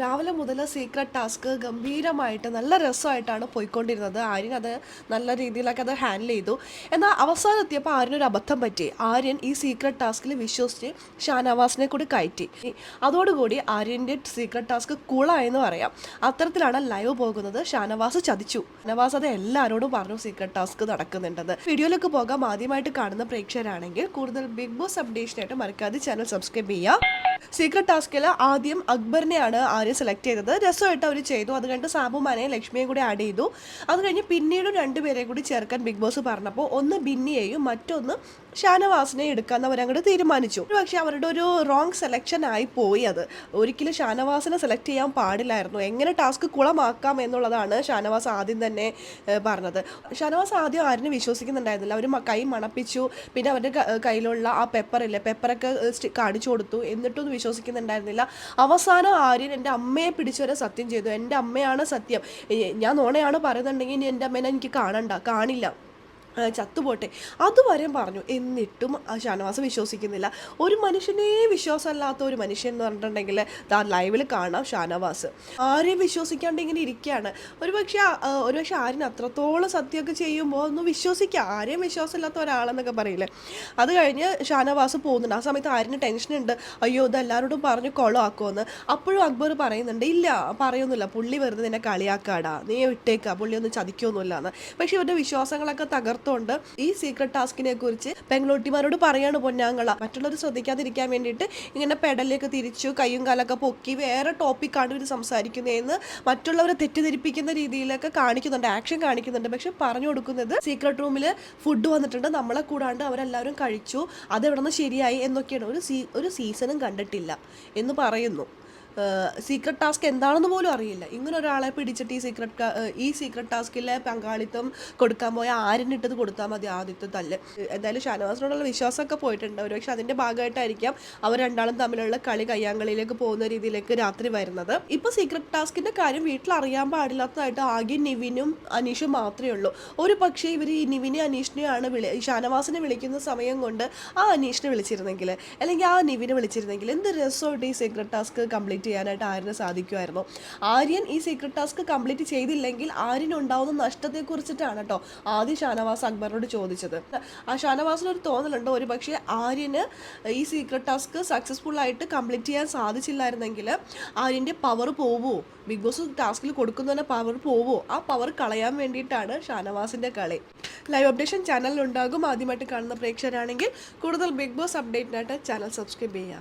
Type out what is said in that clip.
രാവിലെ മുതൽ secret task ഗംഭീരമായിട്ട് നല്ല രസമായിട്ടാണ് പോയിക്കൊണ്ടിരുന്നത്. ആര്യൻ അത് നല്ല രീതിയിലൊക്കെ അത് ഹാൻഡിൽ ചെയ്തു. എന്നാൽ അവസാനം എത്തിയപ്പോൾ ആര്യനൊരു അബദ്ധം പറ്റി. ആര്യൻ ഈ സീക്രട്ട് ടാസ്കിൽ വിശ്വസിച്ച് ഷാനവാസിനെ കൂടി കയറ്റി. അതോടുകൂടി ആര്യന്റെ സീക്രട്ട് ടാസ്ക് കുളായെന്ന് പറയാം. അത്തരത്തിലാണ് ലൈവ് പോകുന്നത്. ഷാനവാസ് ചതിച്ചു. ഷാനവാസ് അത് എല്ലാവരോടും പറഞ്ഞു സീക്രട്ട് ടാസ്ക് നടക്കുന്നുണ്ടെന്ന്. വീഡിയോയിലേക്ക് പോകാം. ആദ്യമായിട്ട് കാണുന്ന പ്രേക്ഷകരാണെങ്കിൽ കൂടുതൽ ബിഗ് ബോസ് അപ്ഡേഷനായിട്ട് മറക്കാതെ ചാനൽ സബ്സ്ക്രൈബ് ചെയ്യുക. സീക്രട്ട് ടാസ്കിൽ ആദ്യം അക്ബറിനെയാണ് ആര്യ സെലക്ട് ചെയ്തത്. രസമായിട്ട് അവർ ചെയ്തു. അത് കഴിഞ്ഞിട്ട് സാബുമാനെയും ലക്ഷ്മിയെയും കൂടി ആഡ് ചെയ്തു. അത് കഴിഞ്ഞ് പിന്നീട് രണ്ടുപേരെയും കൂടി ചേർക്കാൻ ബിഗ് ബോസ് പറഞ്ഞപ്പോൾ ഒന്ന് ബിന്നിയെയും മറ്റൊന്ന് ഷാനവാസിനെ എടുക്കാമെന്ന് അങ്ങോട്ട് തീരുമാനിച്ചു. പക്ഷെ അവരുടെ ഒരു റോങ് സെലക്ഷൻ ആയി പോയി അത്. ഒരിക്കലും ഷാനവാസിനെ സെലക്ട് ചെയ്യാൻ പാടില്ലായിരുന്നു. എങ്ങനെ ടാസ്ക് കുളമാക്കാം എന്നുള്ളതാണ് ഷാനവാസ് ആദ്യം തന്നെ പറഞ്ഞത്. ഷാനവാസ് ആദ്യം ആരും വിശ്വസിക്കുന്നുണ്ടായിരുന്നില്ല. അവർ കൈ മണപ്പിച്ചു. പിന്നെ അവരുടെ കയ്യിലുള്ള ആ പെപ്പറില്ലേ പെപ്പറൊക്കെ കാണിച്ചു കൊടുത്തു. എന്നിട്ടും വിശ്വസിക്കുന്നുണ്ടായിരുന്നില്ല. അവസാനം ആര്യൻ എന്റെ അമ്മയെ പിടിച്ചുവരെ സത്യം ചെയ്തു. എന്റെ അമ്മയാണ് സത്യം. ഞാൻ നോണയാണ് പറയുന്നുണ്ടെങ്കിൽ ഇനി എന്റെ അമ്മേനെ എനിക്ക് കാണണ്ട കാണില്ല. ചത്തുപോട്ടെ. അതുവരെ പറഞ്ഞു. എന്നിട്ടും ഷാനവാസ് വിശ്വസിക്കുന്നില്ല. ഒരു മനുഷ്യനെ വിശ്വാസമല്ലാത്ത ഒരു മനുഷ്യൻ എന്ന് പറഞ്ഞിട്ടുണ്ടെങ്കിൽ താൻ ലൈവിൽ കാണാം ഷാനവാസ്. ആരെയും വിശ്വസിക്കാണ്ട് ഇങ്ങനെ ഇരിക്കുകയാണ്. ഒരു പക്ഷേ ഒരു പക്ഷേ ആരും അത്രത്തോളം സത്യമൊക്കെ ചെയ്യുമ്പോൾ ഒന്ന് വിശ്വസിക്കുക ആരെയും വിശ്വാസമില്ലാത്ത ഒരാളെന്നൊക്കെ പറയില്ലേ. അത് കഴിഞ്ഞ് ഷാനവാസ് പോകുന്നുണ്ട്. ആ സമയത്ത് ആരിന് ടെൻഷനുണ്ട് അയ്യോ ഇത് എല്ലാവരോടും പറഞ്ഞ് കൊളമാക്കുമെന്ന് അപ്പോഴും അക്ബർ പറയുന്നുണ്ട് ഇല്ല പറയൊന്നുമില്ല. പുള്ളി വെറുതെ നിന്നെ കളിയാക്കാടാ. നീ വിട്ടേക്കാ. പുള്ളി ഒന്നും ചതിക്കൊന്നുമില്ല എന്ന് പക്ഷെ ഇവരുടെ വിശ്വാസങ്ങളൊക്കെ തകർത്തുകൊണ്ട് ഈ സീക്രട്ട് ടാസ്കിനെ കുറിച്ച് പെങ്ങളോട്ടിമാരോട് പറയാണ് പൊന്നാങ്ങള മറ്റുള്ളവർ ശ്രദ്ധിക്കാതിരിക്കാൻ വേണ്ടിയിട്ട് ഇങ്ങനെ പെടലിലേക്ക് തിരിച്ചു കയ്യും കാലൊക്കെ പൊക്കി വേറെ ടോപ്പിക്കാണ് ഇവർ സംസാരിക്കുന്നതെന്ന് മറ്റുള്ളവരെ തെറ്റിദ്ധരിപ്പിക്കുന്ന രീതിയിലൊക്കെ കാണിക്കുന്നുണ്ട് ആക്ഷൻ കാണിക്കുന്നുണ്ട്. പക്ഷെ പറഞ്ഞു കൊടുക്കുന്നത് സീക്രട്ട് റൂമിൽ ഫുഡ് വന്നിട്ടുണ്ട് നമ്മളെ കൂടാണ്ട് അവരെല്ലാവരും കഴിച്ചു അതെവിടെ നിന്ന് ശരിയായി എന്നൊക്കെയാണ്. ഒരു സീ ഒരു സീസണും കണ്ടിട്ടില്ല എന്ന് പറയുന്നു. സീക്രട്ട് ടാസ്ക് എന്താണെന്ന് പോലും അറിയില്ല. ഇങ്ങനെ ഒരാളെ പിടിച്ചിട്ട് ഈ സീക്രട്ട് ഈ സീക്രട്ട് ടാസ്കിലെ പങ്കാളിത്തം കൊടുക്കാൻ പോയ ആരിനിട്ടത് കൊടുത്താൽ മതി ആദ്യത്തെ തല്ല്. എന്തായാലും ഷാനവാസിനോടുള്ള വിശ്വാസമൊക്കെ പോയിട്ടുണ്ട്. ഒരുപക്ഷെ അതിന്റെ ഭാഗമായിട്ടായിരിക്കാം അവർ രണ്ടാളും തമ്മിലുള്ള കളി കയ്യാങ്കളിയിലേക്ക് പോകുന്ന രീതിയിലേക്ക് രാത്രി വരുന്നത്. ഇപ്പൊ സീക്രട്ട് ടാസ്കിന്റെ കാര്യം വീട്ടിൽ അറിയാൻ പാടില്ലാത്തതായിട്ട് ആകെ നിവിനും അനീഷും മാത്രമേ ഉള്ളൂ. ഒരു പക്ഷേ ഇവർ ഈ നിവിനെ അനീഷിനെയാണ് വിളി ഷാനവാസിനെ വിളിക്കുന്ന സമയം കൊണ്ട് ആ അനീഷിനെ വിളിച്ചിരുന്നെങ്കിൽ അല്ലെങ്കിൽ ആ നിവിനെ വിളിച്ചിരുന്നെങ്കിൽ എന്ത് രസമായിട്ട് ഈ സീക്രട്ട് ടാസ്ക് കംപ്ലീറ്റ് ചെയ്യാനായിട്ട് ആര്യന് സാധിക്കുമായിരുന്നു. ആര്യൻ ഈ സീക്രട്ട് ടാസ്ക് കംപ്ലീറ്റ് ചെയ്തില്ലെങ്കിൽ ആര്യന് ഉണ്ടാവുന്ന നഷ്ടത്തെക്കുറിച്ചിട്ടാണ് കേട്ടോ ആദ്യം ഷാനവാസ് അക്ബറിനോട് ചോദിച്ചത്. ആ ഷാനവാസിന് ഒരു തോന്നലുണ്ട്. ഒരു പക്ഷേ ആര്യന് ഈ സീക്രട്ട് ടാസ്ക് സക്സസ്ഫുൾ ആയിട്ട് കംപ്ലീറ്റ് ചെയ്യാൻ സാധിച്ചില്ലായിരുന്നെങ്കിൽ ആര്യന്റെ പവർ പോവോ ബിഗ് ബോസ് ടാസ്കിൽ കൊടുക്കുന്നതിന് പവർ പോവോ ആ പവർ കളയാൻ വേണ്ടിയിട്ടാണ് ഷാനവാസിന്റെ കളി. ലൈവ് അപ്ഡേഷൻ ചാനലിലുണ്ടാകും ആദ്യമായിട്ട് കാണുന്ന പ്രേക്ഷകരാണെങ്കിൽ കൂടുതൽ ബിഗ് ബോസ് അപ്ഡേറ്റിനായിട്ട് ചാനൽ സബ്സ്ക്രൈബ് ചെയ്യുക.